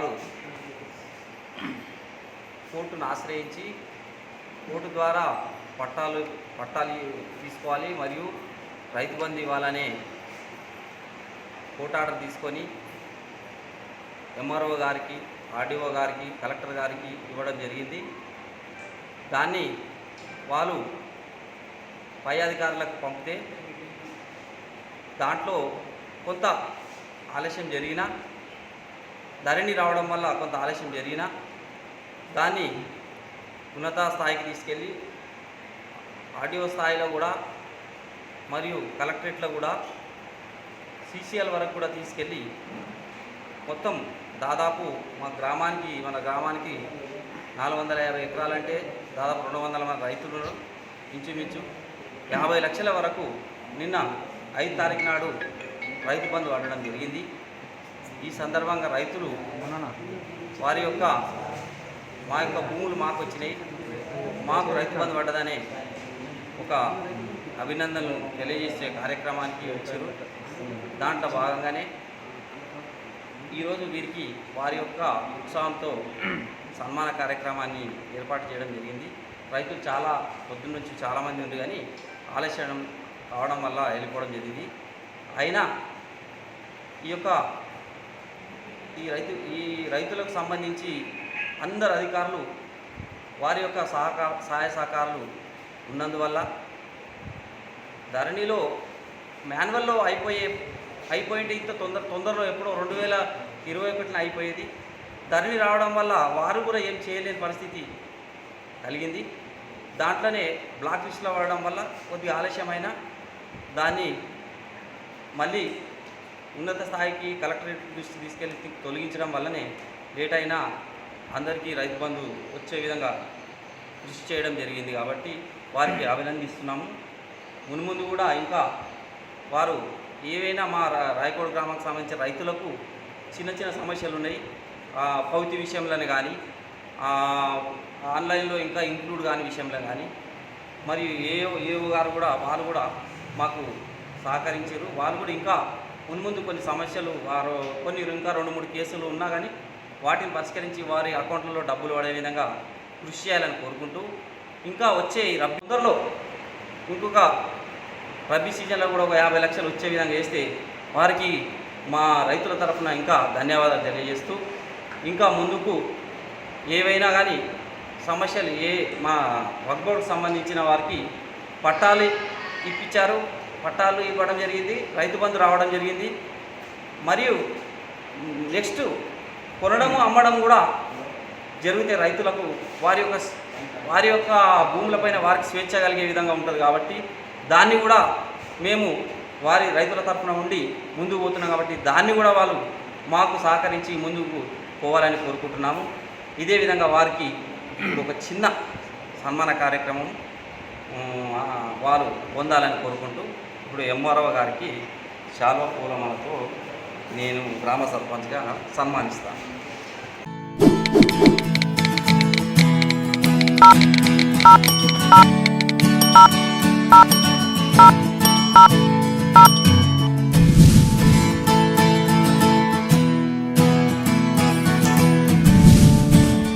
వారు కోర్టును ఆశ్రయించి కోర్టు ద్వారా పట్టాలు పట్టాలు తీసుకోవాలి మరియు రైతు బంధు ఇవ్వాలనే కోర్టు ఆర్డర్ తీసుకొని ఎంఆర్ఓ గారికి ఆర్డీఓ గారికి కలెక్టర్ గారికి ఇవ్వడం జరిగింది. దాన్ని వాళ్ళు పై అధికారులకు పంపితే దాంట్లో కొంత ఆలస్యం జరిగినా ధరణి రావడం వల్ల కొంత ఆలస్యం జరిగినా దాన్ని ఉన్నత స్థాయికి తీసుకెళ్ళి ఆర్డీఓ స్థాయిలో కూడా మరియు కలెక్టరేట్లో కూడా సీసీఎల్ వరకు కూడా తీసుకెళ్ళి మొత్తం దాదాపు మా గ్రామానికి మన గ్రామానికి నాలుగు వందల యాభై ఎకరాలంటే దాదాపు రెండు వందల మంది రైతులు ఇంచుమించు యాభై లక్షల వరకు నిన్న ఐదు తారీఖు నాడు రైతు బంధు అడడం జరిగింది. ఈ సందర్భంగా రైతులు వారి యొక్క మా యొక్క భూములు మాకు వచ్చినాయి. మాకు రైతు బంధు పడ్డదనే ఒక అభినందనలు తెలియజేసే కార్యక్రమానికి వచ్చారు. దాంట్లో భాగంగానే ఈరోజు వీరికి వారి యొక్క ఉత్సాహంతో సన్మాన కార్యక్రమాన్ని ఏర్పాటు చేయడం జరిగింది. రైతులు చాలా పొద్దున్న నుంచి చాలామంది ఉంది కానీ ఆలస్యం కావడం వల్ల వెళ్ళిపోవడం జరిగింది. అయినా ఈ యొక్క ఈ రైతు ఈ రైతులకు సంబంధించి అందరు అధికారులు వారి యొక్క సహకార సహాయ సహకారాలు ఉన్నందువల్ల ధరణిలో మాన్యువల్లో అయిపోయే అయిపోయింటే ఇంత తొందర తొందరలో ఎప్పుడో రెండు వేల ఇరవై ఒకటిన అయిపోయేది. ధరణి రావడం వల్ల వారు కూడా ఏం చేయలేని పరిస్థితి కలిగింది. దాంట్లోనే బ్లాక్ లిస్ట్లో పడడం వల్ల కొద్దిగా ఆలస్యమైన దాన్ని మళ్ళీ ఉన్నత స్థాయికి కలెక్టరేట్ దృష్టి తీసుకెళ్ళి తొలగించడం వల్లనే లేట్ అయినా అందరికీ రైతు బంధు వచ్చే విధంగా కృషి చేయడం జరిగింది కాబట్టి వారికి అభినందిస్తున్నాము. మున్ముందు కూడా ఇంకా వారు ఏవైనా మా రాయకోడ గ్రామానికి సంబంధించిన రైతులకు చిన్న చిన్న సమస్యలు ఉన్నాయి పౌతి విషయంలోనే కానీ ఆన్లైన్లో ఇంకా ఇంక్లూడ్ కాని విషయంలో కానీ మరియు ఏ ఏఓ గారు కూడా వారు కూడా మాకు సహకరించారు. వారు కూడా ఇంకా మున్ముందు కొన్ని సమస్యలు వారు కొన్ని ఇంకా రెండు మూడు కేసులు ఉన్నా కానీ వాటిని పరిష్కరించి వారి అకౌంట్లలో డబ్బులు పడే విధంగా కృషి చేయాలని కోరుకుంటూ ఇంకా వచ్చే ఈ ఇంకొక రబీ సీజన్లో కూడా ఒక యాభై లక్షలు వచ్చే విధంగా వేస్తే వారికి మా రైతుల తరఫున ఇంకా ధన్యవాదాలు తెలియజేస్తూ ఇంకా ముందుకు ఏవైనా కానీ సమస్యలు ఏ మా వక్బోర్డ్కి సంబంధించిన వారికి పట్టాలు ఇప్పించారు పట్టాలు ఇవ్వడం జరిగింది రైతు బంధు రావడం జరిగింది. మరియు నెక్స్ట్ కొనడము అమ్మడం కూడా జరిగితే రైతులకు వారి యొక్క వారి యొక్క భూములపైన వారికి స్వేచ్ఛ కలిగే విధంగా ఉంటుంది కాబట్టి దాన్ని కూడా మేము వారి రైతుల తరఫున ఉండి ముందుకు పోతున్నాం కాబట్టి దాన్ని కూడా వాళ్ళు మాకు సహకరించి ముందుకు పోవాలని కోరుకుంటున్నాము. ఇదే విధంగా వారికి ఒక చిన్న సన్మాన కార్యక్రమం వారు పొందాలని కోరుకుంటూ ఇప్పుడు ఎంఆర్ఓ గారికి శాల్వ పూలమాలతో నేను గ్రామ సర్పంచ్గా సన్మానిస్తాను.